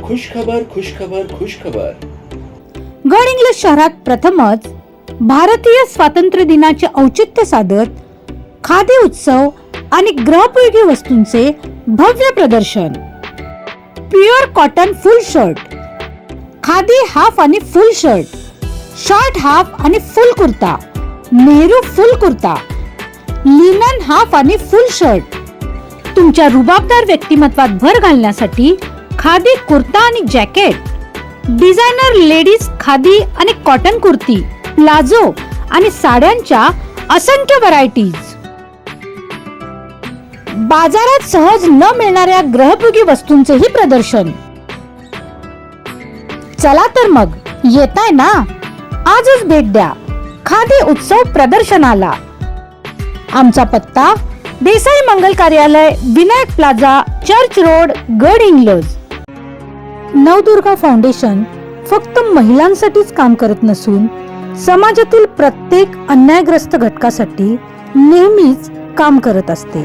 खुशखबर खुशखबर खुशखबर गडहिंग्लज शहरात प्रथमच भारतीय स्वातंत्र्य दिनाचे औचित्य साधत खादी उत्सव आणि ग्रहपयोगी वस्तूंचे भव्य प्रदर्शन. Pure cotton full shirt khadi half आणि फुल शर्ट शॉर्ट हाफ आणि full kurta. Nehru full kurta. Linen half आणि फुल शर्ट तुमच्या रुबाबदार व्यक्तिमत्वात भर घालण्यासाठी खादी कुर्ता आणि जॅकेट. डिझायनर लेडीज खादी आणि कॉटन कुर्ती प्लाझो आणि साड्यांच्या असंख्य व्हरायटीज बाजारात सहज न मिळणाऱ्या ग्रहभोगी वस्तूंचेही प्रदर्शन. चला तर मग येताय ना? आजच भेट द्या. खादी उत्सव प्रदर्शनाला. आमचा पत्ता देसाई मंगल कार्यालय विनायक प्लाझा चर्च रोड गड इंग्लज. नवदुर्गा फाउंडेशन फक्त महिलांसाठीच काम करत नसून समाजातील प्रत्येक अन्यायग्रस्त घटकासाठी नेहमीच काम करत असते.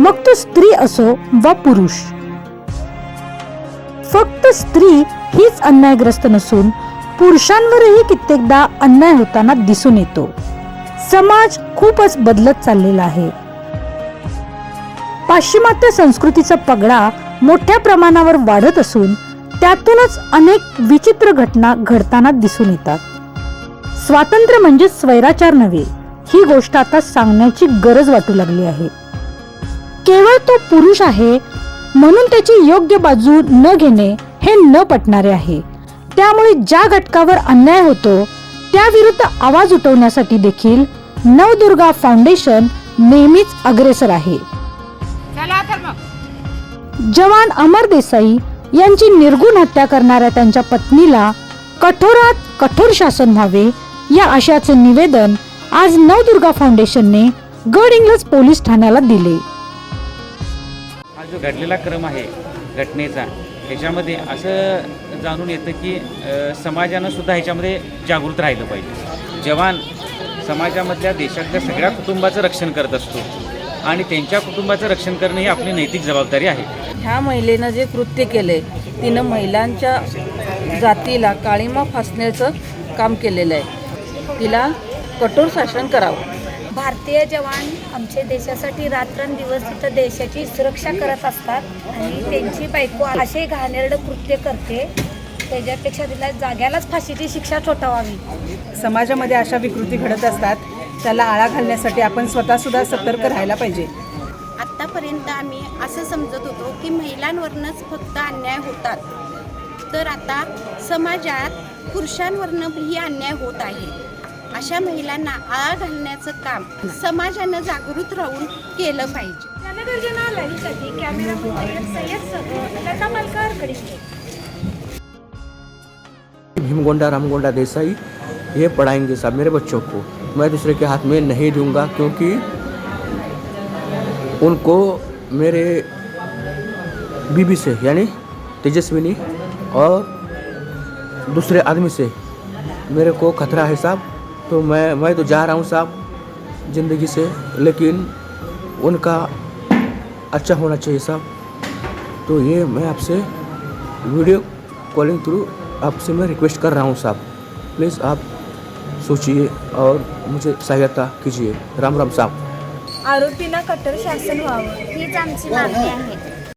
मग तो स्त्री असो वा पुरुष फक्त स्त्री हीच अन्यायग्रस्त नसून पुरुषांवरही कित्येकदा अन्याय होताना दिसून येतो. समाज खूपच बदलत चाललेला आहे. पाश्चिमात्य संस्कृतीचा पगडा मोठ्या प्रमाणावर वाढत असून त्यातूनच अनेक विचित्र घटना घडताना दिसून येतात. स्वातंत्र्य म्हणजे स्वैराचार नव्हे ही गोष्ट आता सांगण्याची गरज वाटू लागली आहे. केवळ तो पुरुष आहे म्हणून त्याची योग्य बाजू न घेणे हे न पटणारे आहे. त्यामुळे ज्या घटकावर अन्याय होतो त्याविरुद्ध आवाज उठवण्यासाठी देखील नवदुर्गा फाउंडेशन नेहमीच अग्रेसर आहे. जवान अमर देसाई यांची निर्गुण हत्या करणाऱ्या त्यांच्या पत्नीला कठोरात कठोर शासन व्हावे या आशयाचे निवेदन आज नवदुर्गा फाउंडेशनने गड इंग्लज पोलीस ठाण्याला दिले. हा जो घडलेला क्रम आहे घटनेचा ह्याच्यामध्ये असं जाणून येतं की अ, समाजानं सुद्धा ह्याच्यामध्ये जागृत राहिलं पाहिजे. जवान समाजामधल्या देशातल्या सगळ्या कुटुंबाचं रक्षण करत असतो. आणि त्यांच्या कुटुंबाचं रक्षण करणं ही आपली नैतिक जबाबदारी आहे. ह्या महिलेनं जे कृत्य केलंय तिनं महिलांच्या जातीला काळीमा फासण्याचं काम केलेलं आहे. तिला कठोर शासन करावं. भारतीय जवान आमच्या देशासाठी रात्रंदिवस तिथं देशाची सुरक्षा करत असतात आणि त्यांची बायको असे घाणेरडं कृत्य करते त्याच्यापेक्षा तिला जाग्यालाच फाशीची शिक्षा ठोठावावी. समाजामध्ये अशा विकृती घडत असतात त्याला आळा घालण्यासाठी आपण स्वतःसुद्धा सतर्क राहायला पाहिजे. आत्तापर्यंत आम्ही असं समजत होतो की महिलांवरनंच फक्त अन्याय होतात. तर आता समाजात पुरुषांवरनं ही अन्याय होत आहे. अशा महिलांना आळा घालण्याचं काम समाजानं जागृत राहून केलं पाहिजे. जनगर्जना लाईव्हसाठी कॅमेरामन सय्यद सह लता मलकार गडिंगे भीमगोंडा रामगोंडा देसाई ये पढ़ाएंगे साहब मेरे बच्चों को. मैं दूसरे के हाथ में नहीं दूँगा क्योंकि उनको मेरे बीबी से, यानी तेजस्विनी और दूसरे आदमी से मेरे को खतरा है साहब। तो मैं मैं तो जा रहा हूँ साहब ज़िंदगी से, लेकिन उनका अच्छा होना चाहिए साहब। तो ये मैं आपसे वीडियो कॉलिंग थ्रू आपसे मैं रिक्वेस्ट कर रहा हूँ साहब। प्लीज़ आप सोचिए और मुझे सहायता कीजिए। राम राम साहब। आरोपींना कठोर शासन व्हावं. हीच आमची मागणी आहे.